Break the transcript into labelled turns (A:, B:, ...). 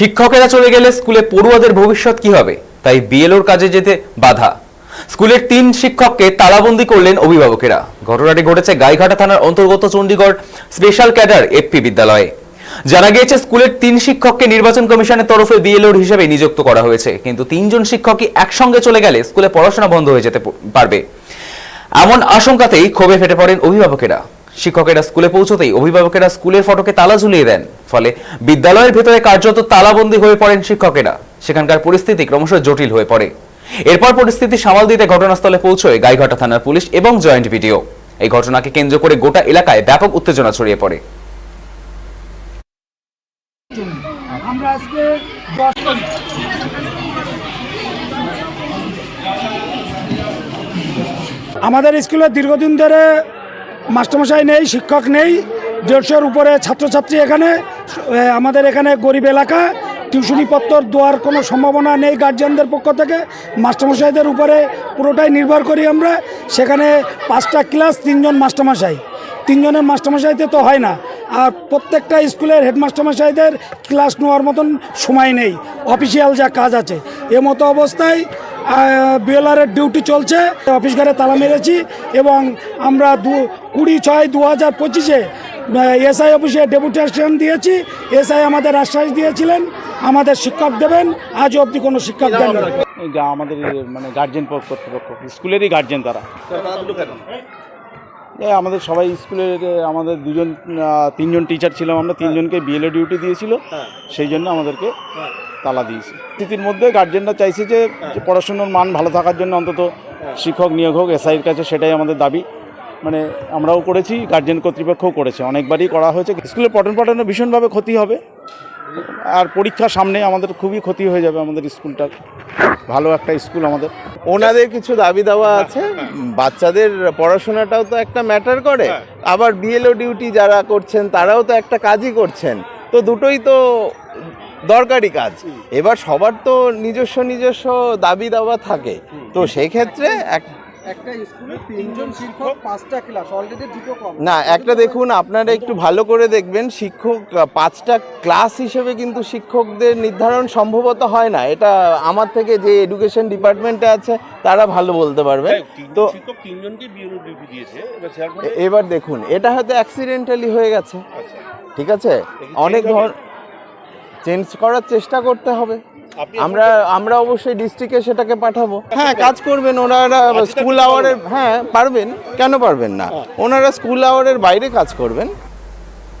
A: শিক্ষকেরা চলে গেলে স্কুলে পড়ুয়াদের ভবিষ্যৎ কি হবে? তাই বিএলওর কাজে যেতে বাধা। স্কুলের তিন শিক্ষককে তালাবন্দি করলেন অভিভাবকেরা। ঘটনাটি ঘটেছে গাইঘাটা থানার অন্তর্গত চণ্ডীগড় স্পেশাল ক্যাডার এফপি বিদ্যালয়ে। জানা গিয়েছে, স্কুলের তিন শিক্ষককে নির্বাচন কমিশনের তরফে বিএলওর হিসেবে নিযুক্ত করা হয়েছে। কিন্তু তিনজন শিক্ষকই একসঙ্গে চলে গেলে স্কুলে পড়াশোনা বন্ধ হয়ে যেতে পারবে। এমন আশঙ্কাতেই ক্ষোভে ফেটে পড়েন অভিভাবকেরা। শিক্ষকেরা স্কুলে পৌঁছতেই অভিভাবকেরা স্কুলের ফটকে তালা ঝুলিয়ে দেন। ফলে বিদ্যালয়ের ভেতরে কার্যত তালাবন্দি হয়ে পড়েন শিক্ষকেরা। সেখানকার পরিস্থিতি ক্রমশ জটিল হয়ে পড়ে। এরপর পরিস্থিতি সামাল দিতে ঘটনাস্থলে পৌঁছয় গাইঘাটা থানার পুলিশ এবং জয়েন্ট ভিডিও। এই ঘটনাকে কেন্দ্র করে গোটা এলাকায় ব্যাপক উত্তেজনা ছড়িয়ে পড়ে।
B: আমাদের স্কুলে দীর্ঘদিন ধরে মাস্টারমশাই নেই, শিক্ষক নেই। দেড়শোর উপরে ছাত্রছাত্রী এখানে আমাদের এখানে গরিব এলাকা, টিউশনি পত্র দেওয়ার কোনো সম্ভাবনা নেই গার্জিয়ানদের পক্ষ থেকে। মাস্টারমশাইদের উপরে পুরোটাই নির্ভর করি আমরা। সেখানে পাঁচটা ক্লাস, তিনজন মাস্টারমশাই। তিনজনের মাস্টারমশাইতে তো হয় না। আর প্রত্যেকটা স্কুলের হেডমাস্টারমশাইদের ক্লাস নেওয়ার মতন সময় নেই। অফিসিয়াল যা কাজ আছে। এ মতো অবস্থায় বিএলআরের ডিউটি চলছে। অফিস ঘরে তালা মেরেছি এবং আমরা দু, কুড়ি ছয় দু হাজার পঁচিশে এসআই অফিসে ডেপুটেশন দিয়েছি, এসআই আমাদের আশ্বাস দিয়েছিলেন, আমাদের শিক্ষক দেবেন, আজ অবধি কোনো শিক্ষক দেন
C: আমাদের মানে গার্জেন কর্তৃপক্ষ, স্কুলেরই গার্জেন তারা। আমাদের সবাই স্কুলের আমাদের দুজন তিনজন টিচার ছিলাম আমরা, তিনজনকে বিএলএ ডিউটি দিয়েছিল। সেই জন্য আমাদেরকে তালা দিয়েছে। স্থিতির মধ্যে গার্জেনরা চাইছে যে পড়াশুনোর মান ভালো থাকার জন্য অন্তত শিক্ষক নিয়োগ হোক এসআইয়ের কাছে সেটাই আমাদের দাবি। মানে আমরাও করেছি গার্জেন কর্তৃপক্ষও করেছে। অনেকবারই করা হয়েছে। স্কুলে পঠন পাঠনে ভীষণভাবে ক্ষতি হবে। আর পরীক্ষা সামনে আমাদের খুবই ক্ষতি হয়ে যাবে আমাদের স্কুলটার ভালো একটা স্কুল আমাদের।
D: ওনাদের কিছু দাবি দাওয়া আছে? বাচ্চাদের পড়াশোনাটাও তো একটা ম্যাটার করে। আবার বিএলও ডিউটি যারা করছেন, তারাও তো একটা কাজই করছেন। তো দুটোই তো দরকারি কাজ। এবার সবার তো নিজস্ব নিজস্ব দাবি দাওয়া থাকে। তো সেই ক্ষেত্রে এক
E: একটা স্কুলে তিনজন শিক্ষক পাঁচটা ক্লাস অলরেডি দুটো কম।
D: না একটা দেখুন আপনারা একটু ভালো করে দেখবেন শিক্ষক পাঁচটা ক্লাস হিসেবে কিন্তু শিক্ষকদের নির্ধারণ সম্ভবত হয় না। এটা আমার থেকে যে এডুকেশন ডিপার্টমেন্টে আছে তারা ভালো বলতে পারবে। তো
F: ডিউটি দিয়েছে।
D: এবার দেখুন এটা হয়তো অ্যাক্সিডেন্টালি হয়ে গেছে। ঠিক আছে? অনেক ধর চেঞ্জ করার চেষ্টা করতে হবে। আমরা আমরা অবশ্যই ডিস্ট্রিক্টে সেটাকে পাঠাবো। হ্যাঁ কাজ করবেন ওনারা স্কুল আওয়ারের হ্যাঁ পারবেন। কেন পারবেন না? ওনারা স্কুল আওয়ারের বাইরে কাজ করবেন।